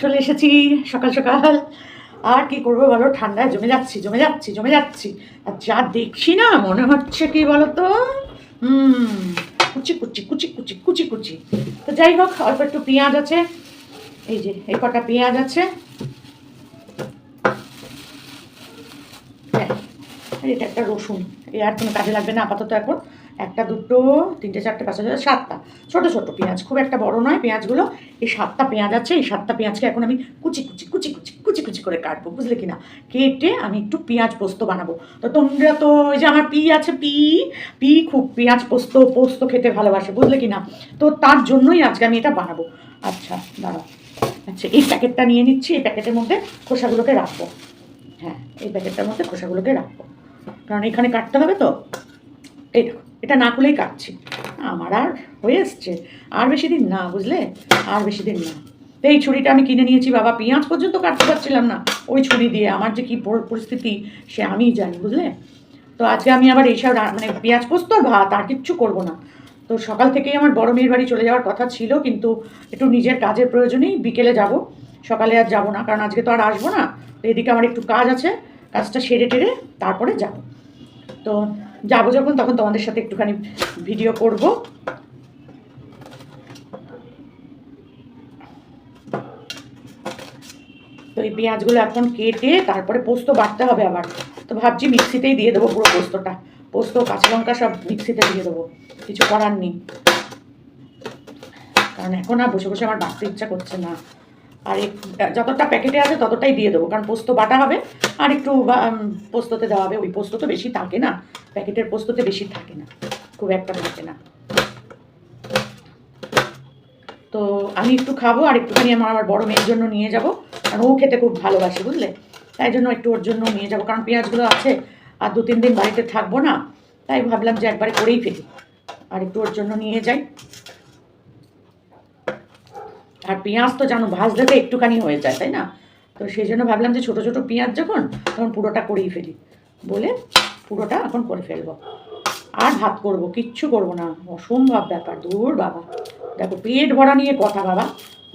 চলে এসেছি সকাল সকাল। আর কি করব বলো? ঠান্ডায় জমে যাচ্ছি জমে যাচ্ছি জমে যাচ্ছি। আর যা দেখছি না, মনে হচ্ছে কি বলো তো হুম, কুচি কুচি কুচি কুচি কুচি কুচি। তো যাই হোক, অল্প একটু পেঁয়াজ আছে। এই যে, এই কটা পেঁয়াজ আছে। হ্যাঁ এটা একটা রসুন। এ আর কোনো কাজে লাগবে না আপাতত এখন। একটা দুটো তিনটে চারটে পাঁচটা ছটা, সাতটা। ছোটো ছোটো পেঁয়াজ খুব একটা বড় নয়। পেঁয়াজগুলো এই সাতটা পেঁয়াজ আছে এই সাতটা পেঁয়াজকে এখন আমি কুচি কুচি কুচি কুচি কুচি কুচি করে কাটবো বুঝলে কি না কেটে আমি একটু পেঁয়াজ পোস্ত বানাবো। তো তোমরা তো ওই যে আমার পি আছে পি পি খুব পেঁয়াজ পোস্ত পোস্ত খেতে ভালোবাসে বুঝলে কি না তো তার জন্যই আজকে আমি এটা বানাবো। আচ্ছা দাঁড়াও। আচ্ছা এই প্যাকেটটা নিয়ে নিচ্ছি এই প্যাকেটের মধ্যে খোসাগুলোকে রাখব। হ্যাঁ এই প্যাকেটটার মধ্যে খোসাগুলোকে রাখব। কারণ এখানে কাটতে হবে তো। এই এটা না খুলেই কাটছি আমার আর হয়ে এসছে। আর বেশি দিন না, বুঝলে? আর বেশি দিন না। এই ছুরিটা আমি কিনে নিয়েছি, বাবা। পেঁয়াজ পর্যন্ত কাটতে পারছিলাম না। ওই ছুরি দিয়ে আমার যে কী পর- পরিস্থিতি, সে আমিই জানি, বুঝলে? তো আজকে আমি আবার এইসব মানে পেঁয়াজ পোস্ত ভাত আর কিচ্ছু করব না। তো সকাল থেকেই আমার বড় মেয়ের বাড়ি চলে যাওয়ার কথা ছিল, কিন্তু একটু নিজের কাজের প্রয়োজনেই বিকেলে যাব। সকালে আর যাব না, কারণ আজকে তো আর আসব না। তো এদিকে আমার একটু কাজ আছে, কাজটা সেরে টেরে তারপরে যাব। তো যাব যখন, তখন তোমাদের সাথে একটুখানি ভিডিও করব। তো এই পেঁয়াজগুলো এখন কেটে তারপরে পোস্ত বাটতে হবে আবার। তো ভাবছি মিক্সিতেই দিয়ে দেবো পুরো পোস্তটা। পোস্ত, কাঁচা লঙ্কা সব মিক্সিতে দিয়ে দেবো। কিছু করার নেই। কারণ এখন আর বসে বসে আমার বাড়তে ইচ্ছা করছে না। আর যতটা প্যাকেটে আছে ততটাই দিয়ে দেবো, কারণ পোস্ত বাটা হবে, আর একটু পোস্ততে দেওয়া হবে। ওই পোস্ত তো বেশি থাকে না, প্যাকেটের পোস্ততে বেশি থাকে না, খুব একটা থাকে না। তো আমি একটু খাব, আর একটুখানি আমার আমার বড় মেয়ের জন্য নিয়ে যাব, কারণ ও খেতে খুব ভালোবাসে, বুঝলে? তাই জন্য একটু ওর জন্য নিয়ে যাব, কারণ পেঁয়াজগুলো আছে, আর দু তিন দিন বাড়িতে থাকব না, তাই ভাবলাম যে একবারে করেই ফেলি। আর একটু ওর জন্য নিয়ে যাই। আর পেঁয়াজ তো জানো ভাজলে একটুখানি হয়ে যায়, তাই না? তো সেই জন্য ভাবলাম যে ছোটো ছোটো পেঁয়াজ যখন, তখন পুরোটা করেই ফেলি। বলে পুরোটা এখন করে ফেলব। আর ভাত করব, কিচ্ছু করব না। অসম্ভব ব্যাপার, দূর বাবা। দেখো, পেট ভরা নিয়ে কথা বাবা।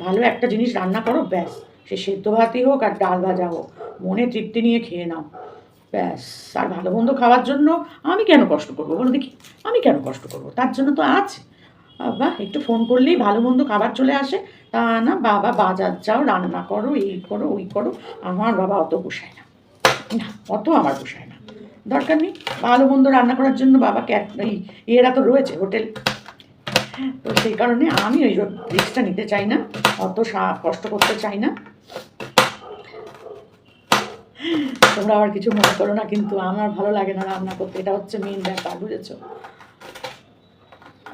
ভালো একটা জিনিস রান্না করো, ব্যাস। সে সেদ্ধ ভাতই হোক আর ডাল ভাজা হোক, মনে তৃপ্তি নিয়ে খেয়ে নাও। ব্যাস। আর ভালো মন্দ খাওয়ার জন্য আমি কেন কষ্ট করব? বলো দেখি, আমি কেন কষ্ট করব? তার জন্য তো আছে। বাবা একটু ফোন করলেই ভালো মন্দ খাবার চলে আসে। তা না, বাবা বাজার যাও, রান্না করো, এই করো, ওই করো। আমার বাবা অত পোষায় না। না, অত আমার পোষায় না। দরকার নেই, ভালো মন্দ রান্না করার জন্য বাবা ক্যাট এই এরা তো রয়েছে, হোটেল। তো সেই কারণে আমি ওই রিস্কটা নিতে চাই না, অত কষ্ট করতে চাই না। তোমরা আবার কিছু মনে করো না, কিন্তু আমার ভালো লাগে না রান্না করতে, এটা হচ্ছে মেন ব্যাপার, বুঝেছ?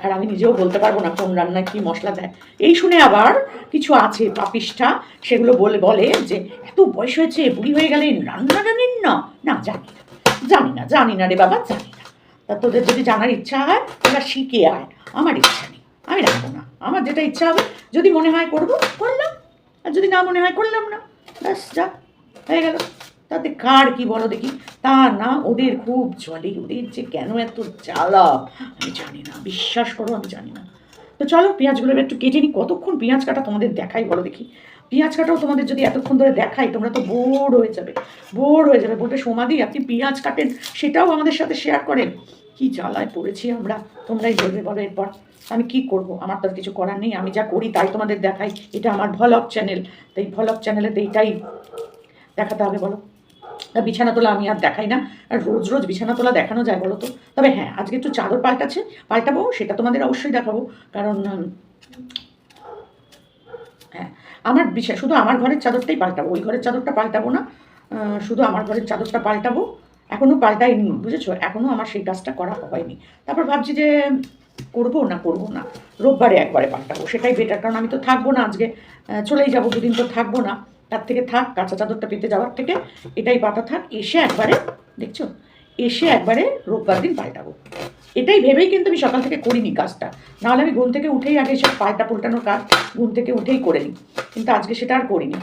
আর আমি নিজেও বলতে পারব না কোন রান্নায় কি মশলা দেয়। এই শুনে আবার কিছু আছে পাপিষ্ঠা, সেগুলো বলে বলে যে, এত বয়স হয়েছে, বুড়ি হয়ে গেলেন রান্না জানেন না? না, জানি না। জানি না জানি না রে বাবা, জানি না। তা তোদের যদি জানার ইচ্ছা হয়, তোরা শিখে আয়। আমার ইচ্ছা নেই, আমি রাখব না। আমার যেটা ইচ্ছা হবে, যদি মনে হয় করব, করলাম। আর যদি না মনে হয়, করলাম না। ব্যাস, যা, হয়ে গেল। তাতে কার কি বলো দেখি? তা না, ওদের খুব জলে, ওদের যে কেন এত জ্বালা? আমি জানি না, বিশ্বাস করো আমি জানি না। তো চলো, পেঁয়াজগুলো একটু কেটে নিই কতক্ষণ পেঁয়াজ কাটা তোমাদের দেখাই বলো দেখি? পেঁয়াজ কাটাও তোমাদের যদি এতক্ষণ ধরে দেখাই, তোমরা তো বোর হয়ে যাবে, বোর হয়ে যাবে। বলবে, সোমাদি, আপনি পেঁয়াজ কাটেন, সেটাও আমাদের সাথে শেয়ার করেন। কি জ্বালায় পড়েছি আমরা, তোমরাই বলবে বলো এরপর। আমি কি করব? আমার তো কিছু করার নেই, আমি যা করি তাই তোমাদের দেখাই। এটা আমার ভলগ চ্যানেল তাই ভলগ চ্যানেলে তো এইটাই দেখাতে হবে বলো। বিছানা তোলা আমি আর দেখাই না। আর রোজ রোজ বিছানা তোলা দেখানো যায় বলো তো? তবে হ্যাঁ আজকে একটু চাদর পাল্টাচ্ছে, পাল্টাবো, সেটা তোমাদের অবশ্যই দেখাবো। কারণ হ্যাঁ আমার বিছা, শুধু আমার ঘরের চাদরটাই পাল্টাবো, ওই ঘরের চাদরটা পাল্টাবো না। শুধু আমার ঘরের চাদরটা পাল্টাবো। এখনও পাল্টাইনি, বুঝেছ? এখনও আমার সেই কাজটা করা হয়নি। তারপর ভাবছি যে করব না করব না, রোববারে একবারে পাল্টাবো, সেটাই বেটার কারণ আমি তো থাকব না আজকে। চলেই যাব, দুদিন তো থাকব না। তার থেকে থাক, কাঁচা চাদরটা পেতে যাওয়ার থেকে এটাই পাতা থাক, এসে একবারে, দেখছ? এসে একবারে রোববার দিন পাল্টাবো। এটাই ভেবেই কিন্তু আমি সকাল থেকে করিনি কাজটা। নাহলে আমি ঘুম থেকে উঠেই আগে এসব পাল্টা পুল্টানোর কাজ ঘুম থেকে উঠেই করে নিই। কিন্তু আজকে সেটা আর করিনি।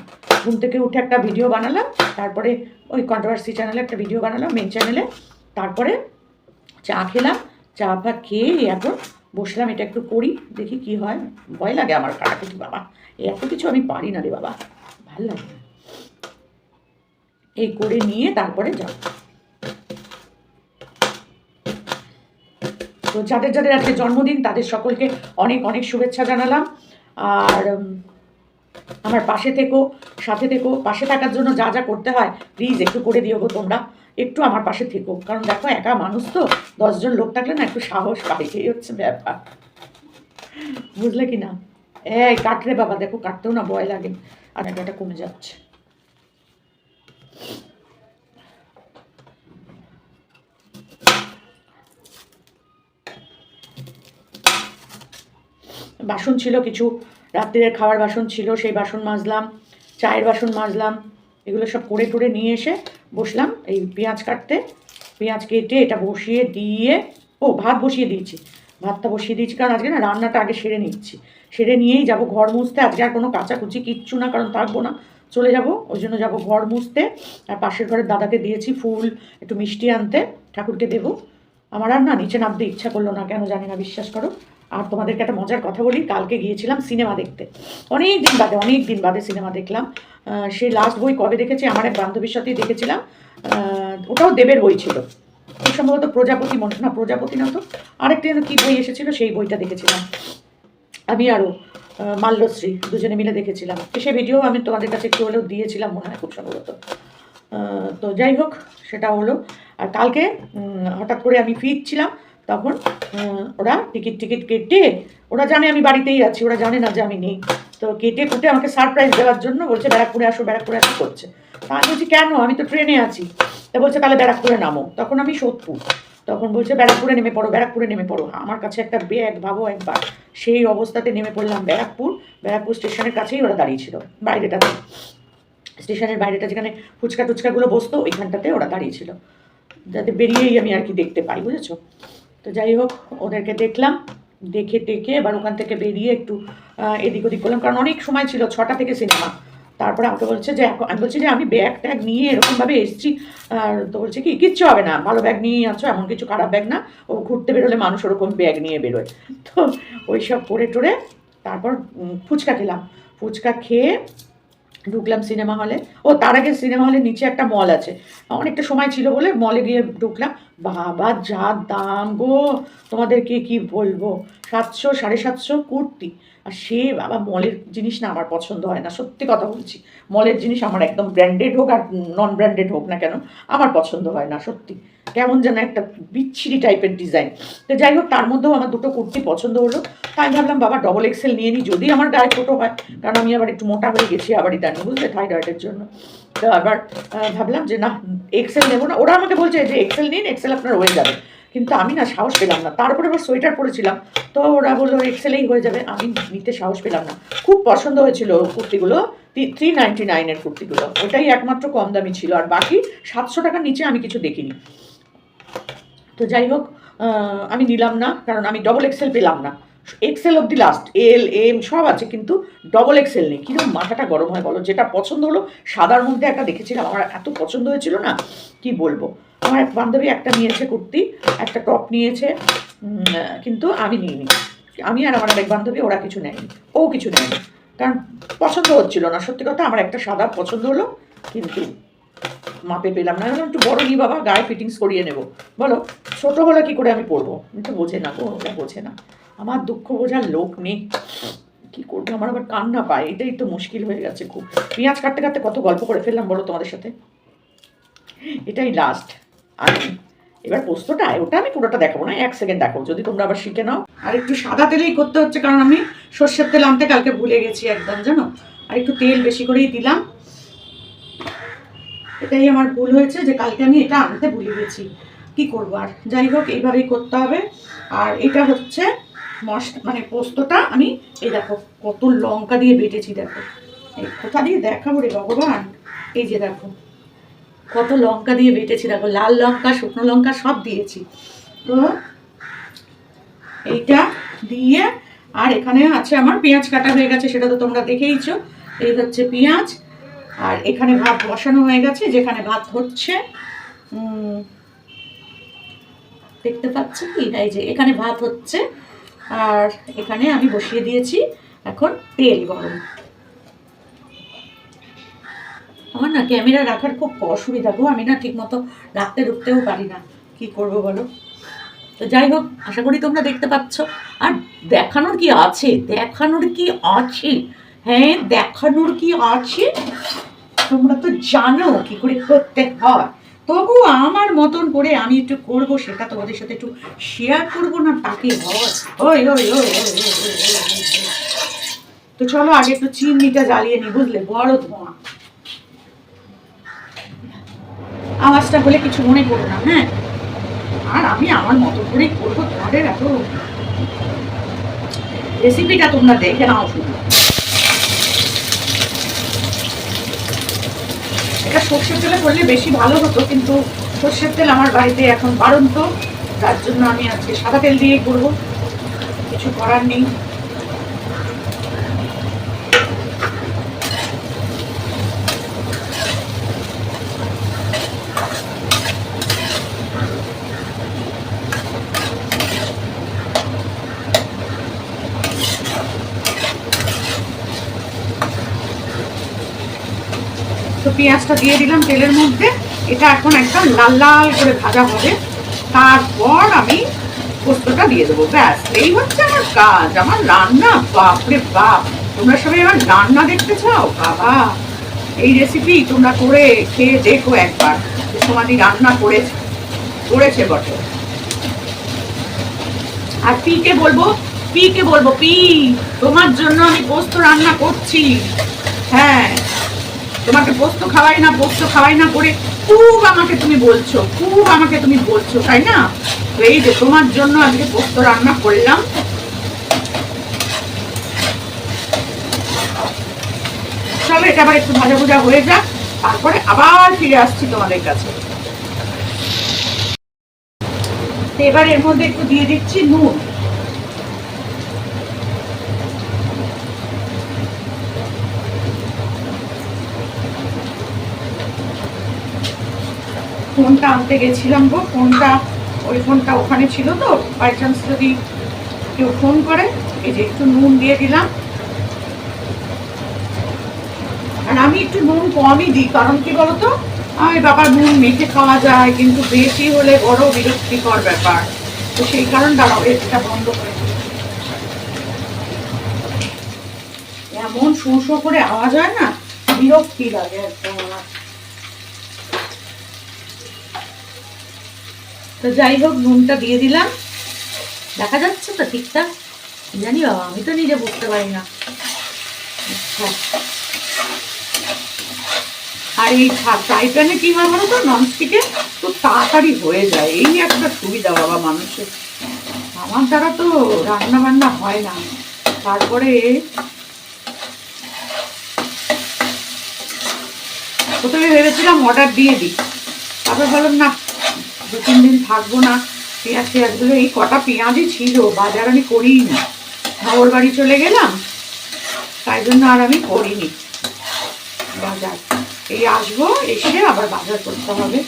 ঘুম থেকে উঠে একটা ভিডিও বানালাম, তারপরে ওই কন্ট্রোভার্সি চ্যানেলে একটা ভিডিও বানালাম মেন চ্যানেলে তারপরে চা খেলাম, চা ফা খেয়ে এখন বসলাম, এটা একটু করি, দেখি কি হয়। ভয় লাগে আমার কাটাকুটি বাবা। এত কিছু আমি পারি না রে বাবা। ভালো লাগে না। এই করে নিয়ে তারপরে যাও। তো যাদের যাদের আজকে জন্মদিন, তাদের সকলকে অনেক অনেক শুভেচ্ছা জানালাম। আর আমার পাশে থেকো, সাথে থেকো, পাশে থাকার জন্য যা যা করতে হয় প্লিজ একটু করে দিও গো তোমরা। একটু আমার পাশে থেকো। কারণ দেখো, একা মানুষ তো, দশজন লোক থাকলে না একটু সাহস পাই, এই হচ্ছে ব্যাপার। বুঝলে কি না? এই কাটরে বাবা, দেখো কাটতেও না ভয় লাগে। আর এটা কমে যাচ্ছে। বাসন ছিল কিছু, রাত্রিরের খাওয়ার বাসন ছিল, সেই বাসন মাজলাম, চায়ের বাসন মাজলাম, এগুলো সব করে টরে নিয়ে এসে বসলাম এই পেঁয়াজ কাটতে। পেঁয়াজ কেটে এটা বসিয়ে দিয়ে, ও ভাত বসিয়ে দিয়েছি। ভাতটা বসিয়ে দিয়েছি। কারণ আজকে না রান্নাটা আগে সেরে নিচ্ছি। সেরে নিয়েই যাব ঘর মুছতে। আজকে আর কোনো কাচাকুচি কিচ্ছু না, কারণ থাকব না। চলে যাব। ওই জন্য যাব ঘর মুছতে। আর পাশের ঘরের দাদাকে দিয়েছি ফুল, একটু মিষ্টি আনতে। ঠাকুরকে দেবো। আমার আর না নিচে নামতে ইচ্ছা করল না, কেন জানি না, বিশ্বাস করো। আর তোমাদেরকে একটা মজার কথা বলি, কালকে গিয়েছিলাম সিনেমা দেখতে। অনেক দিন বাদে, অনেক দিন বাদে সিনেমা দেখলাম। সেই লাস্ট বই কবে দেখেছি? আমার এক বান্ধবীর সাথেই দেখেছিলাম। ওটাও দেবের বই ছিল। সম্ভবত প্রজাপতি মনে না, প্রজাপতি না তো। আরেকটা যেন কী বই এসেছিল, সেই বইটা দেখেছিলাম। আমি আরও মাল্যশ্রী দুজনে মিলে দেখেছিলাম। সেই ভিডিও আমি তোমাদের কাছে একটু হলেও দিয়েছিলাম মনে হয়, খুব সম্ভবত। তো যাই হোক, সেটা হলো। আর কালকে হঠাৎ করে আমি ফিরছিলাম, তখন ওরা টিকিট টিকিট কেটে, ওরা জানে আমি বাড়িতেই আছি, ওরা জানে না যে আমি নেই। তো কেটে কুটে আমাকে সারপ্রাইজ দেওয়ার জন্য বলছে, ব্যারাকপুরে আসো ব্যারাকপুরে আসো, করছে। আমি বলছি, কেন? আমি তো ট্রেনে আছি। তা বলছে, তাহলে ব্যারাকপুরে নামো। তখন আমি সোদপুর। তখন বলছে, ব্যারাকপুরে নেমে পড়ো, ব্যারাকপুরে নেমে পড়ো। আমার কাছে একটা ব্যাগ ভাবো একবার, সেই অবস্থাতে নেমে পড়লাম ব্যারাকপুর। ব্যারাকপুর স্টেশনের কাছেই ওরা দাঁড়িয়েছিল বাইরেটাতে। স্টেশনের বাইরেটা যেখানে ফুচকা টুচকাগুলো বসতো, ওইখানটাতে ওরা দাঁড়িয়েছিল যাতে বেরিয়েই আমি আর কি দেখতে পাই, বুঝেছ? তো যাই হোক, ওদেরকে দেখলাম দেখে টেকে এবার ওখান থেকে বেরিয়ে একটু এদিক ওদিক করলাম। কারণ অনেক সময় ছিল, ছটা থেকে সিনেমা তারপরে আমাকে বলছে যে এখন আমি বলছি যে, আমি ব্যাগ ট্যাগ নিয়ে এরকমভাবে এসেছি, আর তো বলছে কি, কিচ্ছু হবে না, ভালো ব্যাগ নিয়ে আছো, এমন কিছু খারাপ ব্যাগ না, ও ঘুরতে বেরোলে মানুষ ওরকম ব্যাগ নিয়ে বেরোয়। তো ওই সব করে টোরে তারপর ফুচকা খেলাম। ফুচকা খেয়ে ঢুকলাম সিনেমা হলে ও, তার আগে সিনেমা হলের নিচে একটা মল আছে। অনেকটা সময় ছিল বলে মলে গিয়ে ঢুকলাম। বাবা, যা দাম গো। তোমাদেরকে কি বলব? সাতশো, সাড়ে সাতশো কুর্তি। আর সে বাবা, মলের জিনিস না আমার পছন্দ হয় না, সত্যি কথা বলছি। মলের জিনিস আমার একদম ব্র্যান্ডেড হোক আর নন ব্র্যান্ডেড হোক না কেন, আমার পছন্দ হয় না, সত্যি। কেমন যেন একটা বিচ্ছিরি টাইপের ডিজাইন তো যাই হোক, তার মধ্যেও আমার দুটো কুর্তি পছন্দ হলো। তাই আমি ভাবলাম, বাবা ডবল এক্সেল নিয়ে নিই যদি আমার গায়ে ছোটো হয়, কারণ আমি আবার একটু মোটা হয়ে গেছি, আবার ইদানি বুঝলে থাইরয়েডের জন্য। তো আবার ভাবলাম যে না এক্সেল নেব না। ওরা আমাকে বলছে যে এক্সেল নিন এক্সেল আপনার হয়ে যাবে। কিন্তু আমি না সাহস পেলাম না। তারপরে আবার সোয়েটার পরেছিলাম। তো ওরা বলল এক্সেলেই হয়ে যাবে। আমি নিতে সাহস পেলাম না। খুব পছন্দ হয়েছিল কুর্তিগুলো থ্রি নাইনটি নাইনের কুর্তিগুলো। ওটাই একমাত্র কম দামি ছিল। আর বাকি সাতশো টাকার নিচে আমি কিছু দেখিনি। তো যাই হোক আমি নিলাম না, কারণ আমি ডবল এক্সেল পেলাম না। Axle of the last L M সব আছে, কিন্তু ডবল এক্সেল নেই। কীরকম মাথাটা গরম হয় বলো? যেটা পছন্দ হলো, সাদার মধ্যে একটা দেখেছিলাম, আমার এত পছন্দ হয়েছিল না, কি বলব? আমার এক বান্ধবী একটা নিয়েছে কুর্তি, একটা টপ নিয়েছে কিন্তু আমি নিইনি। আমি আর আমার এক বান্ধবী, ওরা কিছু নেয়নি। ও কিছু নেয়নি। কারণ পছন্দ হচ্ছিল না। সত্যি কথা, আমার একটা সাদা পছন্দ হলো, কিন্তু মাপে পেলাম না। একটু বড় নিই বাবা, গায়ে ফিটিংস করিয়ে নেব। বলো, ছোট হলে কি করে আমি পরবো? এটা বোঝে না বোঝে না। আমার দুঃখ বোঝার লোক নেই। কি করব? আমার আবার কান্না পায়। এটাই তো মুশকিল হয়ে গেছে খুব। পেঁয়াজ কাটতে কাটতে কত গল্প করে ফেললাম বলো তোমাদের সাথে? এটাই লাস্ট আর এবার পোস্তটা ওটা আমি পুরোটা দেখাবো না, এক সেকেন্ড দেখো যদি তোমরা আবার শিখে নাও। আর একটু সাদা তেলেই করতে হচ্ছে, কারণ আমি সর্ষের তেল আনতে কালকে ভুলে গেছি একদম, জানো? আর একটু তেল বেশি করেই দিলাম। এটাই আমার ভুল হয়েছে যে কালকে আমি এটা আনতে ভুলে গেছি। কি করব আর? যাই হোক, এইভাবেই করতে হবে। আর এটা হচ্ছে মানে পোস্তটা আমি এই দেখো, কত লঙ্কা দিয়ে বেটেছি দেখো। এই কোথা দিয়ে দেখাবো রে ভগবান? এই যে দেখো, কত লঙ্কা দিয়ে বেটেছি দেখো, লাল লঙ্কা, শুকনো লঙ্কা সব দিয়েছি। তো এইটা দিয়ে, আর এখানে আছে আমার পেঁয়াজ কাটা হয়ে গেছে, সেটা তো তোমরা দেখেইছো। এই হচ্ছে পেঁয়াজ, আর এখানে ভাত বসানো হয়ে গেছে, যেখানে ভাত হচ্ছে দেখতে পাচ্ছি কি? এই যে এখানে ভাত হচ্ছে আর এখানে আমি বসিয়ে দিয়েছি এখন তেল গরম। আমার না ক্যামেরা রাখার খুব অসুবিধা গো, আমি না ঠিক মতো রাখতে ঢুকতেও পারি না। কি করব বলো? তো যাই হোক, আশা করি তোমরা দেখতে পাচ্ছ। আর দেখানোর কি আছে? দেখানোর কি আছে? হ্যাঁ দেখানোর কি আছে? তোমরা তো জানো কি করে করতে হয়। তবু আমার মতন করে আমি একটু করব সেটা তোমাদের সাথে একটু শেয়ার করব না তাকে হয়। তো চলো আগে একটু চিমনিটা জ্বালিয়ে নি বুঝলে বড় ধোঁয়া আওয়াজটা হলে কিছু মনে করো না হ্যাঁ আর আমি আমার মতো করে করব তোমাদের এত রেসিপিটা তোমরা দেখে নাও শুধু এটা সর্ষের তেলে করলে বেশি ভালো হতো, কিন্তু সর্ষের তেল আমার বাড়িতে এখন বাড়ন্ত। তার জন্য আমি আজকে সাদা তেল দিয়ে করব। কিছু করার নেই। পেঁয়াজটা দিয়ে দিলাম তেলের মধ্যে। এটা এখন একদম লাল লাল করে ভাজা হবে। তারপর আমি পোস্তটা দিয়ে দেবো। ব্যাস, এই হচ্ছে আমার কাজ। আমার রান্না, বাপরে বাপ। তোমরা সবাই আমার রান্না দেখতে চাও? বাবা, এই রেসিপি তোমরা করে খেয়ে দেখো একবার সমাধি রান্না করেছে করেছে বটে। আর পিকে বলব? পিকে বলব, পি, তোমার জন্য আমি পোস্ত রান্না করছি। হ্যাঁ। তোমাকে পোস্ত খাওয়াই না, পোস্ত খাওয়াই না করে খুব আমাকে তুমি বলছো, খুব আমাকে তুমি বলছো, তাই না? তো এই যে তোমার জন্য আজকে পোস্ত রান্না করলাম। চলো, এটা আবার একটু ভাজা ভুজা হয়ে যাক, তারপরে আবার ফিরে আসছি তোমাদের কাছে। এবার এর মধ্যে একটু দিয়ে দিচ্ছি নুন। ফোনটা আনতে গেছিলাম গো। ফোনটা, ওই ফোনটা ওখানে ছিল তো। বাই চান্স যদি কেউ ফোন করে, এই যে একটু নুন দিয়ে দিলাম। আর আমি একটু নুন কমই দিই, কারণ কি বলতো? আমি বাবা নুন মেখে খাওয়া যায়, কিন্তু বেশি হলে বড় বিরক্তিকর ব্যাপার। তো সেই কারণ দাঁড়াও এটা বন্ধ করে এমন শো শো করে আওয়াজ হয় না? বিরক্তি লাগে একদম আমার। তো যাই হোক, নুনটা দিয়ে দিলাম। দেখা যাচ্ছে তো ঠিকঠাক? জানি বাবা, আমি তো নিজে বুঝতে পারি না। আচ্ছা। আর এই ফ্রাই প্যানে কি হয় বলো তো? ননস্টিকে তো তাড়াতাড়ি হয়ে যায়। এই একটা সুবিধা বাবা মানুষের। আমার দ্বারা তো রান্না বান্না হয় না। তারপরে প্রথমে ভেবেছিলাম অর্ডার দিয়ে দিই। তারপর ভাবলাম না দু তিন দিন থাকব না। পেঁয়াজ পেঁয়াজগুলো এই কটা পেঁয়াজই ছিল, বাজার আমি করিই না নগর বাড়ি চলে গেলাম, তাই জন্য আর আমি করিনি। বাজার। এই আসব, এসে আবার বাজার করতে হবে।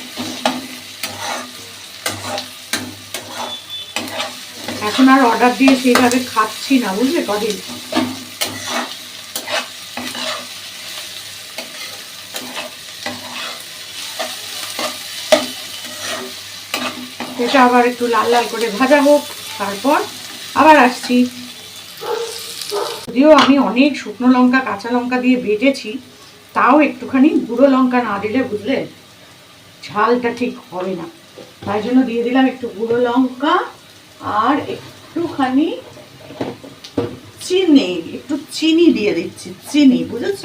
এখন আর অর্ডার দিয়ে সেইভাবে খাচ্ছি না, বুঝলে কদিন? এটা আবার একটু লাল লাল করে ভাজা হোক, তারপর আবার আসছি। যদিও আমি অনেক শুকনো লঙ্কা, কাঁচা লঙ্কা দিয়ে বেটেছি তাও একটুখানি গুঁড়ো লঙ্কা না দিলে বুঝলে ঝালটা ঠিক হবে না। তাই জন্য দিয়ে দিলাম একটু গুঁড়ো লঙ্কা আর একটুখানি চিনি, একটু চিনি দিয়ে দিচ্ছি, চিনি, বুঝেছ?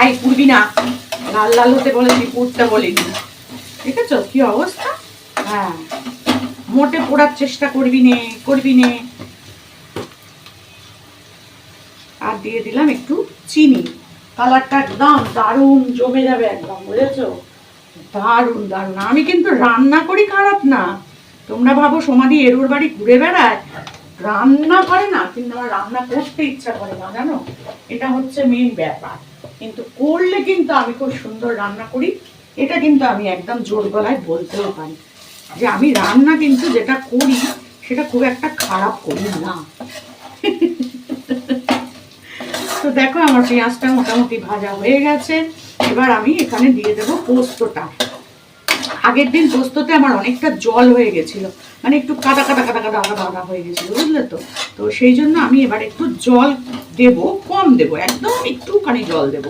এই, পুড়বি না। লাল লাল হতে বলেছি পুড়তে বলিনি। আছে কি অবস্থা? হ্যাঁ। মোটে পোড়ার চেষ্টা করবি নে করবি নে। আর দিয়ে দিলাম একটু চিনি। কালারটা একদম দারুণ জমে যাবে একদম, বুঝেছ? দারুণ দারুণ। আমি কিন্তু রান্না করি খারাপ না। তোমরা ভাবো সমাধি এরুর বাড়ি ঘুরে বেড়ায়। রান্না করে না, কিন্তু আমার রান্না করতে ইচ্ছা করে না, জানো? এটা হচ্ছে মেন ব্যাপার। কিন্তু করলে কিন্তু আমি খুব সুন্দর রান্না করি। এটা কিন্তু আমি একদম জোর গলায় বলতেও পারি। যে আমি রান্না কিন্তু যেটা করি সেটা খুব একটা খারাপ করি না। তো দেখো আমার পেঁয়াজটা মোটামুটি ভাজা হয়ে গেছে। এবার আমি এখানে দিয়ে দেবো পোস্তটা। আগের দিন পোস্ততে আমার অনেকটা জল হয়ে গেছিল। মানে একটু কাদা কাদা কাদা কাদা কাদা কাদা হয়ে গেছিল বুঝলে তো? তো সেই জন্য আমি এবার একটু জল দেব কম দেব একদম একটুখানি জল দেব।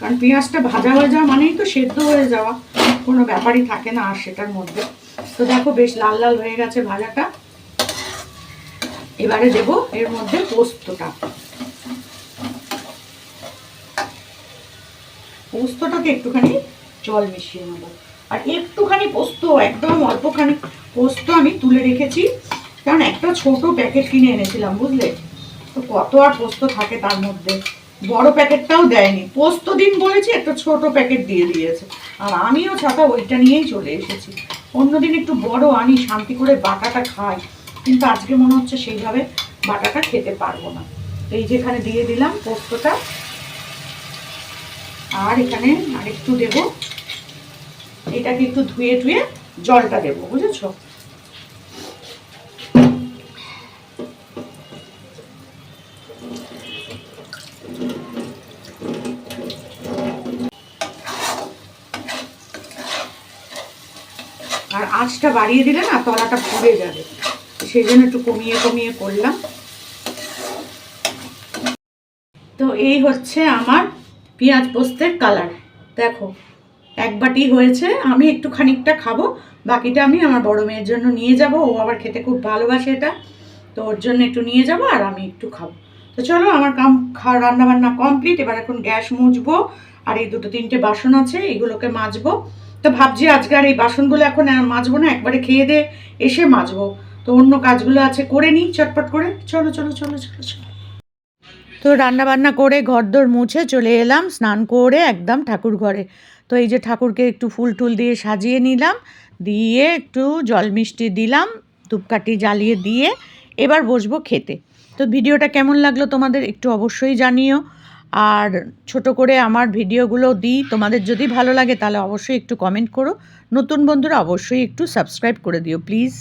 কারণ পেঁয়াজটা ভাজা হয়ে যাওয়া মানেই তো সেদ্ধ হয়ে যাওয়া। কোনো ব্যাপারই থাকে না আর সেটার মধ্যে। তো দেখো বেশ লাল লাল হয়ে গেছে ভাজাটা। এবারে দেব এর মধ্যে পোস্তটা। পোস্তটাকে একটুখানি জল মিশিয়ে নেব। আর একটুখানি পোস্ত, একদম অল্পখানি পোস্ত আমি তুলে রেখেছি। কারণ একটা ছোট প্যাকেট কিনে এনেছিলাম, বুঝলে? তো কত আর পোস্ত থাকে তার মধ্যে? বড় প্যাকেটটাও দেয়নি। পোস্ত দিন বলেছি, একটা ছোট প্যাকেট দিয়ে দিয়েছে। আর আমিও ছাতা ওইটা নিয়েই চলে এসেছি। অন্যদিন একটু বড় আনি, শান্তি করে বাটাটা খাই। কিন্তু আজকে মনে হচ্ছে সেইভাবে বাটাটা খেতে পারব না। এই যেখানে দিয়ে দিলাম পোস্তটা। আর এখানে আরেকটু দেবো। এটাকে একটু ধুয়ে ধুয়ে জলটা দেবো, বুঝেছ? আর আঁচটা বাড়িয়ে দিলে না তলাটা পুড়ে যাবে। সেই জন্য একটু কমিয়ে কমিয়ে করলাম। তো এই হচ্ছে আমার পেঁয়াজ পোস্তের কালার। দেখো, এক বাটি হয়েছে, আমি একটু খানিকটা খাব, বাকিটা আমি আমার বড় মেয়ের জন্য নিয়ে যাব। ও আবার খেতে খুব ভালোবাসে এটা, তো ওর জন্য একটু নিয়ে যাব আর আমি একটু খাব। তো চলো, আমার কাম, খাওয়া রান্না বান্না কমপ্লিট। এবার এখন গ্যাস মুছবো, আর এই দুটো তিনটে বাসন আছে, এগুলোকে মাজবো। তো ভাবছি আজকে আর এই বাসনগুলো এখন মাজবো না, একবারে খেয়ে দিয়ে এসে মাজবো। তো অন্য কাজগুলো আছে, করে নিই, চটপট করে। চলো চলো চলো চলো তো রান্না বান্না করে ঘরদোর মুছে চলে এলাম, স্নান করে একদম ঠাকুর ঘরে। তো এই যে ঠাকুরকে একটু ফুল টুল দিয়ে সাজিয়ে নিলাম, দিয়ে একটু জল মিষ্টি দিলাম, ধূপকাঠি জ্বালিয়ে দিয়ে এবার বসবো খেতে। তো ভিডিওটা কেমন লাগল তোমাদের একটু অবশ্যই জানিও। আর ছোট করে আমার ভিডিওগুলো দিই। তোমাদের যদি ভালো লাগে তাহলে অবশ্যই একটু কমেন্ট করো। নতুন বন্ধুরা অবশ্যই একটু সাবস্ক্রাইব করে দিও প্লিজ